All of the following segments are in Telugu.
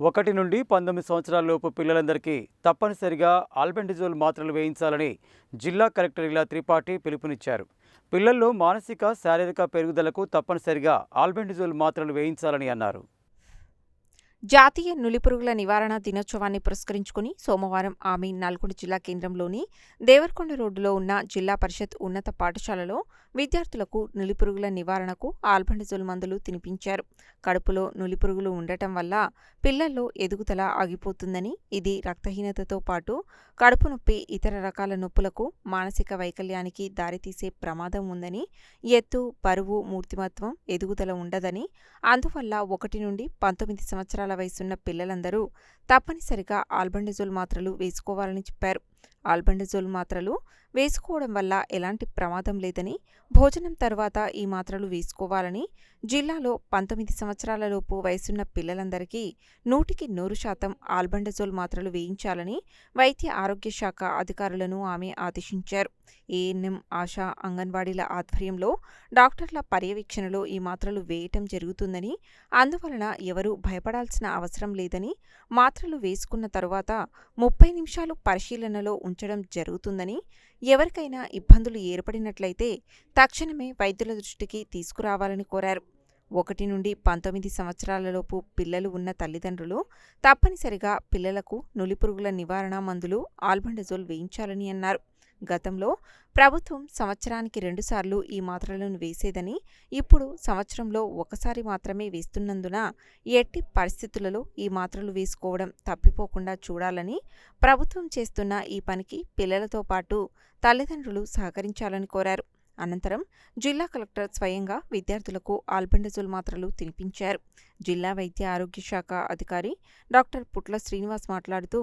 ఒకటి నుండి పంతొమ్మిది సంవత్సరాలలోపు పిల్లలందరికీ తప్పనిసరిగా ఆల్బెండిజోల్ మాత్రలు వేయించాలని జిల్లా కలెక్టర్ ఇలా త్రిపాఠి పిలుపునిచ్చారు. పిల్లల్లో మానసిక శారీరక పెరుగుదలకు తప్పనిసరిగా ఆల్బెండిజోల్ మాత్రలు వేయించాలని అన్నారు. జాతీయ నులిపురుగుల నివారణ దినోత్సవాన్ని పురస్కరించుకుని సోమవారం ఆమె నల్గొండ జిల్లా కేంద్రంలోని దేవరకొండ రోడ్డులో ఉన్న జిల్లా పరిషత్ ఉన్నత పాఠశాలలో విద్యార్థులకు నులిపురుగుల నివారణకు ఆల్బండజోల్ మందులు తినిపించారు. కడుపులో నులిపురుగులు ఉండటం వల్ల పిల్లల్లో ఎదుగుదల ఆగిపోతుందని ఇది రక్తహీనతతో పాటు కడుపు నొప్పి ఇతర రకాల నొప్పులకు మానసిక వైకల్యానికి దారితీసే ప్రమాదం ఉందని ఎత్తు బరువు మూర్తిమత్వం ఎదుగుదల ఉండదని అందువల్ల ఒకటి నుండి పంతొమ్మిది సంవత్సరాల వయసున్న పిల్లలందరూ తప్పనిసరిగా ఆల్బండజోల్ మాత్రలు వేసుకోవాలని చెప్పారు. ఆల్బండజోల్ మాత్రలు వేసుకోవడం వల్ల ఎలాంటి ప్రమాదం లేదని భోజనం తర్వాత ఈ మాత్రలు వేసుకోవాలని జిల్లాలో పంతొమ్మిది సంవత్సరాలలోపు వయసున్న పిల్లలందరికీ నూటికి నూరు శాతం ఆల్బండజోల్ మాత్రలు వేయించాలని వైద్య ఆరోగ్య శాఖ అధికారులను ఆమె ఆదేశించారు. ఏఎన్ఎం ఆశా అంగన్వాడీల ఆధ్వర్యంలో డాక్టర్ల పర్యవేక్షణలో ఈ మాత్రలు వేయటం జరుగుతుందని అందువలన ఎవరూ భయపడాల్సిన అవసరం లేదని మాత్రలు వేసుకున్న తరువాత ముప్పై నిమిషాలు పరిశీలనలో ఉంచడం జరుగుతుందని ఎవరికైనా ఇబ్బందులు ఏర్పడినట్లయితే తక్షణమే వైద్యుల దృష్టికి తీసుకురావాలని కోరారు. ఒకటి నుండి పంతొమ్మిది సంవత్సరాలలోపు పిల్లలు ఉన్న తల్లిదండ్రులు తప్పనిసరిగా పిల్లలకు నులిపురుగుల నివారణ మందులు ఆల్బండజోల్ వేయించాలని అన్నారు. గతంలో ప్రభుత్వం సంవత్సరానికి రెండుసార్లు ఈ మాత్రలను వేసేదని ఇప్పుడు సంవత్సరంలో ఒకసారి మాత్రమే వేస్తున్నందున ఎట్టి పరిస్థితులలో ఈ మాత్రలు వేసుకోవడం తప్పిపోకుండా చూడాలని ప్రభుత్వం చేస్తున్న ఈ పనికి పిల్లలతో పాటు తల్లిదండ్రులు సహకరించాలని కోరారు. అనంతరం జిల్లా కలెక్టర్ స్వయంగా విద్యార్థులకు ఆల్బెండజోల్ మాత్రలు తినిపించారు. జిల్లా వైద్య ఆరోగ్య శాఖ అధికారి డాక్టర్ పుట్ల శ్రీనివాస్ మాట్లాడుతూ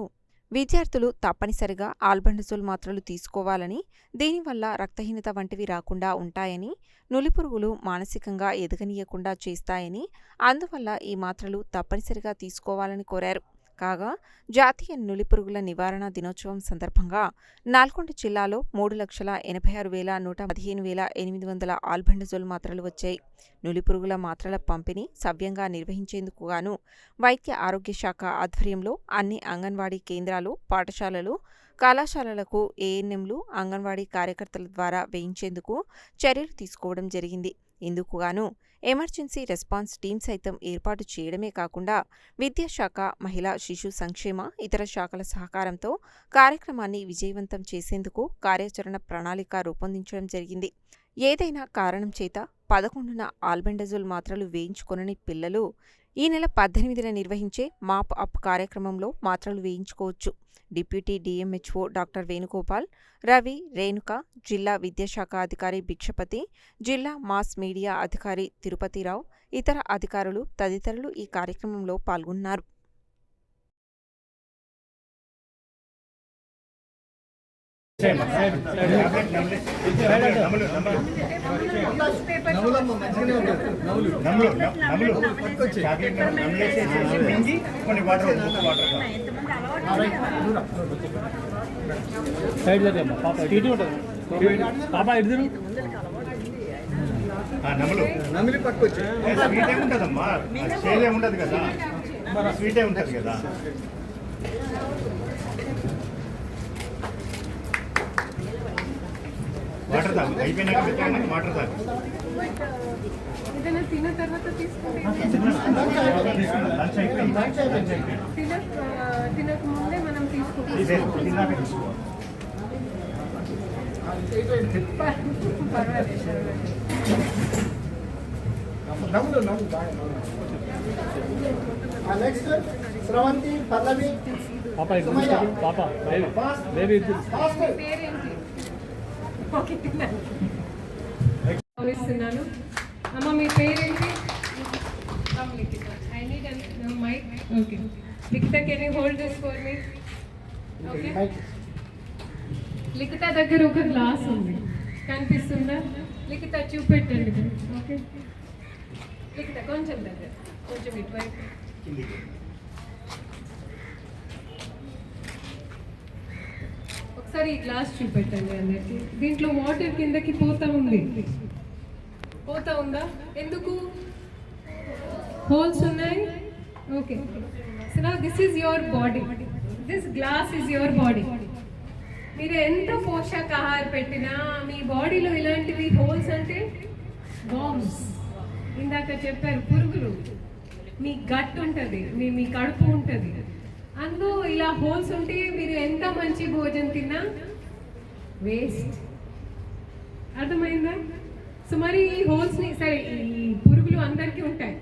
విద్యార్థులు తప్పనిసరిగా ఆల్బండజోల్ మాత్రలు తీసుకోవాలని దీనివల్ల రక్తహీనత వంటివి రాకుండా ఉంటాయని నులిపురుగులు మానసికంగా ఎదగనీయకుండా చేస్తాయని అందువల్ల ఈ మాత్రలు తప్పనిసరిగా తీసుకోవాలని కోరారు. కాగా జాతీయ నులిపురుగుల నివారణ దినోత్సవం సందర్భంగా నాల్గొండ జిల్లాలో మూడు లక్షల ఎనభై ఆరు వేల నూట పదిహేను వేల ఎనిమిది వందల ఆల్బెండజోల్ మాత్రలు వచ్చాయి. నులిపురుగుల మాత్రల పంపిణీ సవ్యంగా నిర్వహించేందుకు గాను వైద్య ఆరోగ్య శాఖ ఆధ్వర్యంలో అన్ని అంగన్వాడీ కేంద్రాలు పాఠశాలలు కళాశాలలకు ఏఎన్ఎంలు అంగన్వాడీ కార్యకర్తల ద్వారా వేయించేందుకు చర్యలు తీసుకోవడం జరిగింది. ఇందుకుగాను ఎమర్జెన్సీ రెస్పాన్స్ టీం సైతం ఏర్పాటు చేయడమే కాకుండా విద్యాశాఖ మహిళా శిశు సంక్షేమ ఇతర శాఖల సహకారంతో కార్యక్రమాన్ని విజయవంతం చేసేందుకు కార్యాచరణ ప్రణాళిక రూపొందించడం జరిగింది. ఏదైనా కారణం చేత పదకొండున ఆల్బెండజోల్ మాత్రలు వేయించుకొనని పిల్లలు ఈ నెల పద్దెనిమిదిన నిర్వహించే మాప్ అప్ కార్యక్రమంలో మాత్రలు వేయించుకోవచ్చు. Deputy DMHO doctor Venugopal Ravi Renuka జిల్లా విద్యాశాఖ అధికారి భిక్షపతి జిల్లా మాస్ మీడియా అధికారి తిరుపతిరావు ఇతర అధికారులు తదితరులు ఈ కార్యక్రమంలో పాల్గొన్నారు. సైడ్ జరిగమ్మా పాప ఇటు ఉంటుంది. పాప ఇటు. నమ్ములు నమిలి. పట్టుకొచ్చి. స్వీటే ఉంటుందమ్మా. స్టేజే ఉండదు కదా. స్వీటే ఉంటుంది కదా. వాటర్ తాగు. అయిపోయినాక పెట్టాక వాటర్ తాగు. తిన్న తర్వాత తీసుకుంటే తినక ముందే మనం తీసుకుంటాం. నెక్స్ట్ స్రవంతి పల్లవి పాప. పాప బేబీ బేబీ ఇటు తిరుగు. ఫాస్ట్ పేరేంటి ఓకే తిన్నాను భావిస్తున్నాను అమ్మ మీ పేరేంటి? Mike okay Likhitha can you hold this for me okay Likhitha దగ్గర ఒక గ్లాస్ ఉంది. కనిపిస్తుందా? లిఖిత చూపెట్టండి. ఓకే లిఖిత కొంచెం దగ్గర. కొంచెం ఇటువైపు. ఒకసారి ఈ గ్లాస్ చూపెట్టండి అందరికి. దీంట్లో వాటర్ కిందకి పోతా ఉంది. పోతా ఉందా? ఎందుకు? హోల్స్ ఉన్నాయి? Okay. So this this your body this glass glass your body మీరు ఎంత పోషకాహార పెట్టినా మీ బాడీలో ఇలాంటివి హోల్స్ అంటే బాంబ్స్. ఇందాక చెప్పారు పురుగులు. మీ గట్ ఉంటుంది మీ మీ కడుపు ఉంటుంది. అందులో ఇలా హోల్స్ ఉంటే మీరు ఎంత మంచి భోజనం తిన్నా? వేస్ట్. అర్థమైందా? సో మరి ఈ హోల్స్ని సరే ఈ పురుగులు అందరికీ ఉంటాయి.